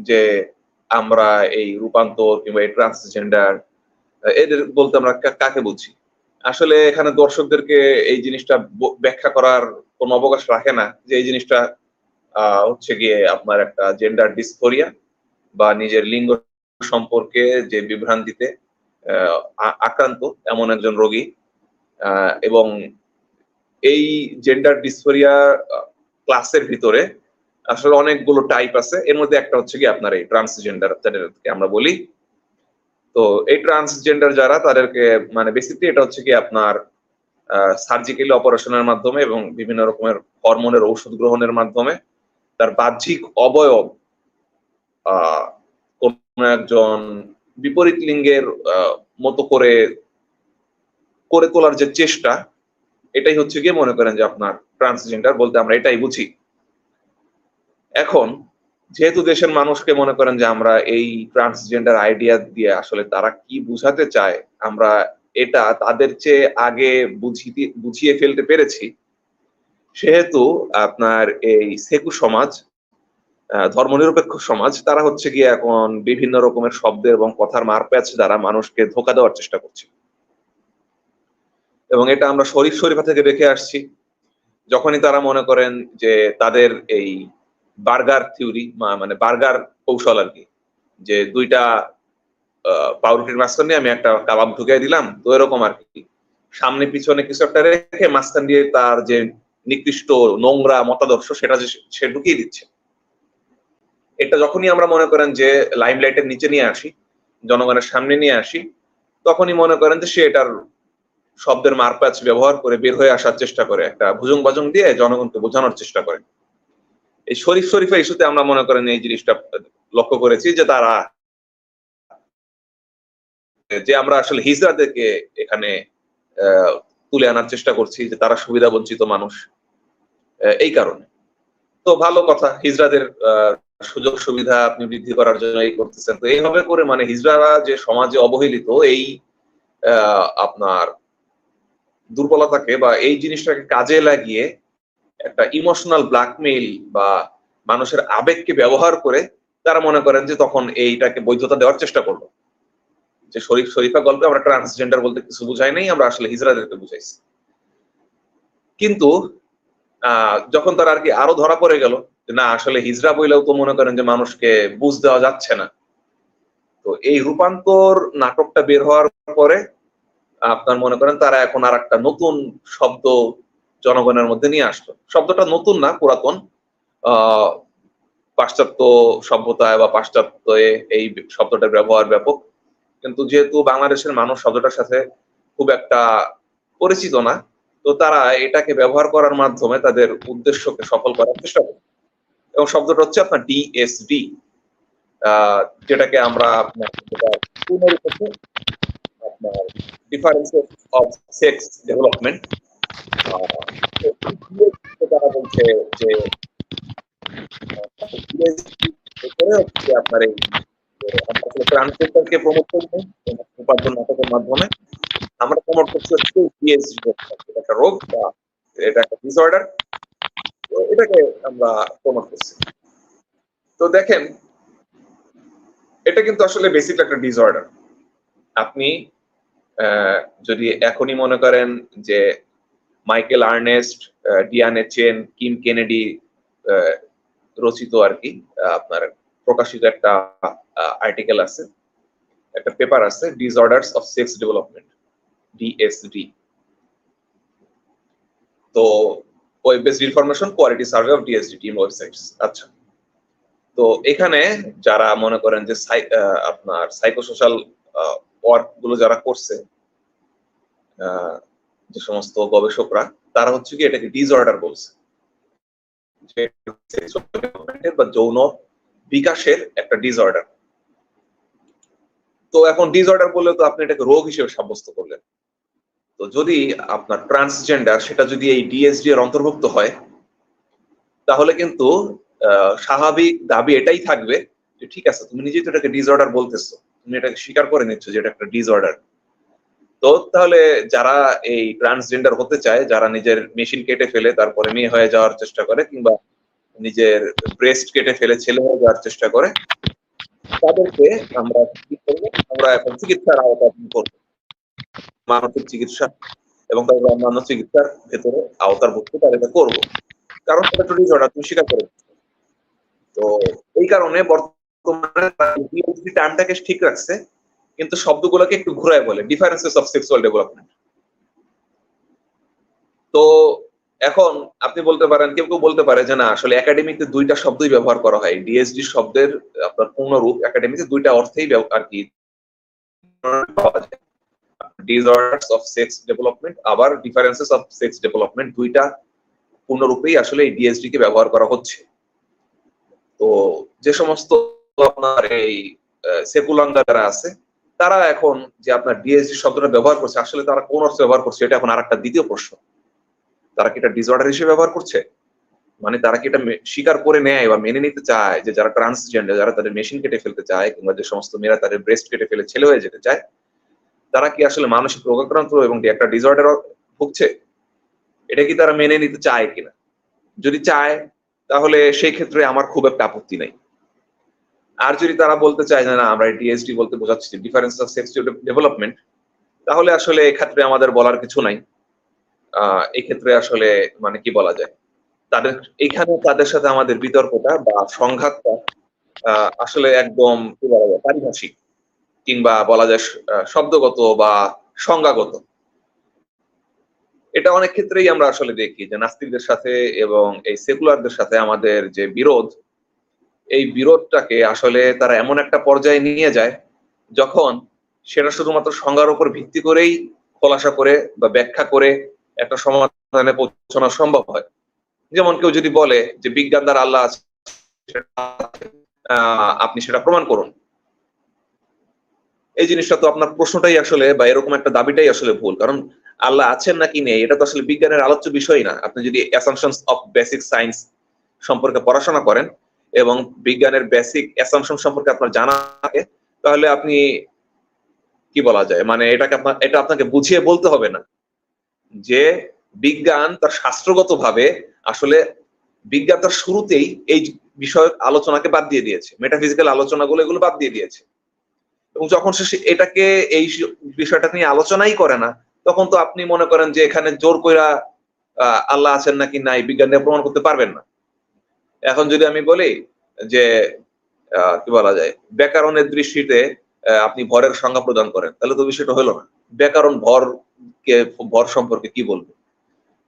যে আমরা এই রূপান্তর কিংবা এই ট্রান্সজেন্ডার এদের বলতে আমরা কাকে বুঝি আসলে এখানে দর্শকদেরকে এই জিনিসটা ব্যাখ্যা করার কোনো অবকাশ রাখে না যে এই জিনিসটা হচ্ছে গিয়ে আপনার একটা জেন্ডার ডিসফোরিয়া বা নিজের লিঙ্গ সম্পর্কে যে বিভ্রান্তিতে আক্রান্ত এমন একজন রোগী এবং এই জেন্ডার ডিসফোরিয়া ক্লাসের ভিতরে আসলে অনেকগুলো টাইপ আছে। এর মধ্যে একটা হচ্ছে কি আপনার এই ট্রান্সজেন্ডার যাদেরকে আমরা বলি। তো এই ট্রান্সজেন্ডার যারা, তাদেরকে মানে বেসিকলি এটা হচ্ছে কি আপনার সার্জিক্যালি অপারেশনের মাধ্যমে এবং বিভিন্ন রকমের হরমোনের ঔষধ গ্রহণের মাধ্যমে তার বাহ্যিক অবয়ব কোন একজন বিপরীত লিঙ্গের মতো করে করে তোলার যে চেষ্টা, এটাই হচ্ছে গিয়ে মনে করেন যে আপনার ট্রান্সজেন্ডার বলতে আমরা এটাই বুঝি। এখন, যেহেতু দেশের মানুষকে মনে করেন যে আমরা এই ট্রান্সজেন্ডার আইডিয়া দিয়ে আসলে তারা কি বুঝাতে চায়, আমরা এটা তাদের চেয়ে আগে বুঝিতে, বুঝিয়ে ফেলতে পেরেছি, সেহেতু আপনার এই সেকু সমাজ ধর্মনিরপেক্ষ সমাজ, তারা হচ্ছে গিয়ে এখন বিভিন্ন রকমের শব্দ এবং কথার মারপ্যাচ দ্বারা মানুষকে ধোকা দেওয়ার চেষ্টা করছে। এবং এটা আমরা শরীফ শরীফা থেকে দেখে আসছি, যখনই তারা মনে করেন যে তাদের এই বার্গার থিওরি মানে বার্গার কৌশল আর কি। যে দুইটা পাউরুটির মাঝখানে আমি একটা কাবাব ঢুকিয়ে দিলাম, তো এরকম আর কি। সামনে পিছনে কিছু একটা রেখে মাঝখান দিয়ে তার যে নিকৃষ্ট নোংরা মতাদর্শ, সেটা যে সে ঢুকিয়ে দিচ্ছে। এটা যখনই আমরা মনে করেন যে লাইমলাইটের নিচে নিয়ে আসি, জনগণের সামনে নিয়ে আসি, তখনই মনে করেন যে সে এটার শব্দের মারপ্যাচ ব্যবহার করে বের হয়ে আসার চেষ্টা করে, একটা ভুজং বাজং দিয়ে জনগণকে বোঝানোর চেষ্টা করে। এই শরীফ শরীফা ইস্যুতে আমরা মনে করেন এই জিনিসটা লক্ষ্য করেছি যে তারা যে আমরা আসলে হিজড়াদেরকে এখানে তুলে আনার চেষ্টা করছি যে তারা সুবিধা বঞ্চিত মানুষ এই কারণে। তো ভালো কথা হিজড়াদের আহ, সুযোগ সুবিধা আপনি বৃদ্ধি করার জন্য এই করতেছেন। তো এইভাবে করে মানে হিজড়ারা যে সমাজে অবহেলিত এই আপনার দুর্বলতাকে বা এই জিনিসটাকে কাজে লাগিয়ে একটা ইমোশনাল ব্ল্যাকমেইল বা মানুষের আবেগকে ব্যবহার করে তারা মনে করেন যে তখন এইটাকে বৈধতা দেওয়ার চেষ্টা করল। যে শরীফ, শরীফা গল্পে আমরা ট্রান্সজেন্ডার বলতে কিছু বুঝাই নাই, আমরা আসলে হিজড়াদেরকে বুঝাইছি। কিন্তু যখন তারা আর কি আরও ধরা পড়ে গেল না, আসলে হিজড়া বইলেও তো মনে করেন যে মানুষকে বুঝ দেওয়া যাচ্ছে না। তো এই রূপান্তর নাটকটা বের হওয়ার পরে আপনার মনে করেন তারা এখন আর একটা নতুন শব্দ জনগণের মধ্যে নিয়ে আসলো শব্দটা নতুন না, পুরাতন। পাশ্চাত্য সভ্যতায় বা পাশ্চাত্য এই শব্দটার ব্যবহার ব্যাপক। কিন্তু যেহেতু বাংলাদেশের মানুষ শব্দটার সাথে খুব একটা পরিচিত না, তো তারা এটাকে ব্যবহার করার মাধ্যমে তাদের উদ্দেশ্যকে সফল করার চেষ্টা করে। এবং শব্দটা হচ্ছে আপনার ডিএসডি যেটাকে আমরা আপনার ডিফারেন্সেস অফ সেক্স ডেভেলপমেন্ট তারা বলছে যে আপনার এই প্রমোট করব উপার্জন নাটকের মাধ্যমে আমরা প্রমোট করছি হচ্ছে এটা একটা রোগ বা এটা একটা ডিসঅর্ডার তো এটাকে আমরা প্রমোট করছি তো দেখেন এটা কিন্তু আসলে বেসিক একটা ডিসঅর্ডার আপনি যদি এখনই মনে করেন যে Michael Ernest Diane Chen Kim Kennedy রচিত আর কি আপনার প্রকাশিত একটা আর্টিকেল আছে, একটা পেপার আছে disorders of sex development DSD তো web based information quality survey of DSD team websites আচ্ছা। তো এখানে যারা মনে করেন যে আপনার সাইকোসোশ্যাল ওয়ার্কগুলো যারা করছে যে সমস্ত গবেষকরা, তারা হচ্ছে কি এটাকে ডিসঅর্ডার বলছে। বা যৌন বিকাশের একটা ডিসঅর্ডার তো এখন ডিসঅর্ডার বললে তো আপনি এটাকে রোগ হিসেবে সাব্যস্ত করলেন। তো যদি আপনার ট্রান্সজেন্ডার সেটা যদি এই ডিএসডি এর অন্তর্ভুক্ত হয়, তাহলে কিন্তু স্বাভাবিক দাবি এটাই থাকবে যে, ঠিক আছে, তুমি নিজেই তো এটাকে ডিসঅর্ডার বলতেছো। তুমি এটাকে স্বীকার করে নিচ্ছ যে এটা একটা ডিসঅর্ডার তো তাহলে যারা এই ট্রান্সজেন্ডার হতে চায়, যারা নিজের মেশিন কেটে ফেলে, তারপরে মেয়ে হয়ে যাওয়ার চেষ্টা করে, কিংবা নিজের ব্রেস্ট কেটে ফেলে ছেলে হয়ে যাওয়ার চেষ্টা করে, তাদেরকে আমরা কি করব? আমরা এখন চিকিৎসার আওতাধীন করব। মানসিক চিকিৎসা এবং তাদের অন্যান্য চিকিৎসার ভেতরে আওতারভুক্ত তাদেরকে করব। কারণ এটা তো ডিসঅর্ডার তুমি স্বীকার করে তো এই কারণে বর্তমানে টার্মটাকে ঠিক রাখছে কিন্তু শব্দগুলোকে একটু ঘুরায় বলে ডিফারেন্সেস অফ সেক্সুয়াল ডেভেলপমেন্ট তো এখন আপনি বলতে পারেন, কেউ কেউ বলতে পারে যে না, আসলে একাডেমিতে দুইটা শব্দই ব্যবহার করা হয়। ডিএসডি শব্দের আপনার পূর্ণ রূপ একাডেমিতে দুইটা অর্থেই আর কি ডিসঅর্ডার্স অফ সেক্স ডেভেলপমেন্ট আবার ডিফারেন্সেস অফ সেক্স ডেভেলপমেন্ট দুইটা পূর্ণরূপেই আসলে এই ডিএসডি কে ব্যবহার করা হচ্ছে। তো যে সমস্ত আপনার এই সেকুলাঙ্গা যারা আছে তারা এখন যে আপনার ডিএসডি শব্দটা ব্যবহার করছে, আসলে তারা কোন অর্থে ব্যবহার করছে এটা এখন আর একটা দ্বিতীয় প্রশ্ন। তারা কি এটা ডিসঅর্ডার হিসেবে ব্যবহার করছে? মানে তারা কি এটা স্বীকার করে নেয় বা মেনে নিতে চায় যে যারা ট্রান্সজেন্ডার যারা তাদের মেশিন কেটে ফেলতে চায় কিংবা যে সমস্ত মেয়েরা তাদের ব্রেস্ট কেটে ফেলে ছেলে হয়ে যেতে চায়, তারা কি আসলে মানসিক রোগাক্রান্ত এবং একটা ডিসঅর্ডার ভুগছে? এটা কি তারা মেনে নিতে চায় কিনা? যদি চায়, তাহলে সেই ক্ষেত্রে আমার খুব একটা আপত্তি নাই। আর যদি তারা বলতে চায় যে না, আমরা ডিএসডি বলতে বোঝাচ্ছি ডিফারেন্স অফ সেক্সুয়াল ডেভেলপমেন্ট তাহলে আসলে এক্ষেত্রে আমাদের বলার কিছু নাই। আহ এই ক্ষেত্রে আসলে মানে কি বলা যায়? তাদের, এখানে তাদের সাথে আমাদের বিতর্কটা বা সংঘাতটা আসলে একদম কি বলা যায়, পারিভাষিক কিংবা বলা যায় শব্দগত বা সংজ্ঞাগত। এটা অনেক ক্ষেত্রেই আমরা আসলে দেখি যে নাস্তিকদের সাথে এবং এই সেকুলারদের সাথে আমাদের যে বিরোধ এই বিরোধটাকে আসলে তারা এমন একটা পর্যায়ে নিয়ে যায় যখন সেটা শুধুমাত্র সংজ্ঞার উপর ভিত্তি করেই খোলাসা করে বা ব্যাখ্যা করে একটা সমাধানে পৌঁছানো সম্ভব হয়। যেমন কেউ যদি বলে যে বিজ্ঞান দ্বারা আল্লাহ আছে আপনি সেটা প্রমাণ করুন। এই জিনিসটা তো আপনার প্রশ্নটাই আসলে বা এরকম একটা দাবিটাই আসলে ভুল, কারণ আল্লাহ আছেন নাকি নেই, এটা তো আসলে বিজ্ঞানের আলোচ্য বিষয় না। আপনি যদি অ্যাসামশনস অফ বেসিক সায়েন্স সম্পর্কে পড়াশোনা করেন এবং বিজ্ঞানের বেসিক অ্যাসামশন সম্পর্কে আপনার জানা থাকে তাহলে আপনি কি বলা যায়? মানে এটাকে আপনার, এটা আপনাকে বুঝিয়ে বলতে হবে না যে বিজ্ঞান তার শাস্ত্রগত ভাবে আসলে বিজ্ঞান তার শুরুতেই এই বিষয়ক আলোচনাকে বাদ দিয়ে দিয়েছে। মেটাফিজিক্যাল আলোচনাগুলো এগুলো বাদ দিয়ে দিয়েছে। এবং যখন সে এটাকে এই বিষয়টা নিয়ে আলোচনাই করে না, তখন তো আপনি মনে করেন যে এখানে জোর কইরা আল্লাহ আছেন নাকি নাই, বিজ্ঞান নিয়ে প্রমাণ করতে পারবেন না। এখন যদি আমি বলি যে কি বলা যায়, ব্যাকরণের দৃষ্টিতে আপনি ভরের সংজ্ঞা প্রদান করেন, তাহলে তো বিষয়টা হলো না। ব্যাকরণ ভর কে, ভর সম্পর্কে কি বলবে?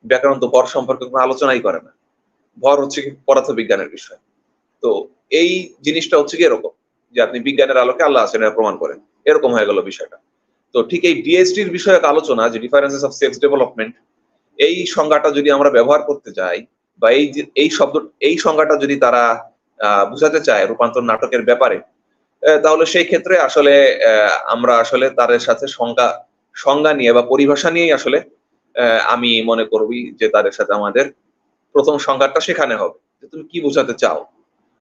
ব্যাকরণ তো ভর সম্পর্কে কোনো আলোচনাই করে না। ভর হচ্ছে কি পদার্থ বিজ্ঞানের বিষয়। তো এই জিনিসটা হচ্ছে কি এরকম, যে আপনি বিজ্ঞানের আলোকে আল্লাহ আছেন প্রমাণ করেন। এরকম হয়ে গেল বিষয়টা। তো ঠিক এই ডিএসডির বিষয়ক আলোচনা, যে ডিফারেন্সেস অফ সেক্স ডেভেলপমেন্ট এই সংজ্ঞাটা যদি আমরা ব্যবহার করতে যাই বা এই এই শব্দ, এই সংজ্ঞাটা যদি তারা বুঝাতে চায় রূপান্তর নাটকের ব্যাপারে তাহলে সেই ক্ষেত্রে আসলে আমরা আসলে তাদের সাথে সংজ্ঞা সংজ্ঞা নিয়ে বা পরিভাষা নিয়েই আসলে আমি মনে করবি যে তাদের সাথে আমাদের প্রথম সংজ্ঞাটা সেখানে হবে। তুমি কি বোঝাতে চাও?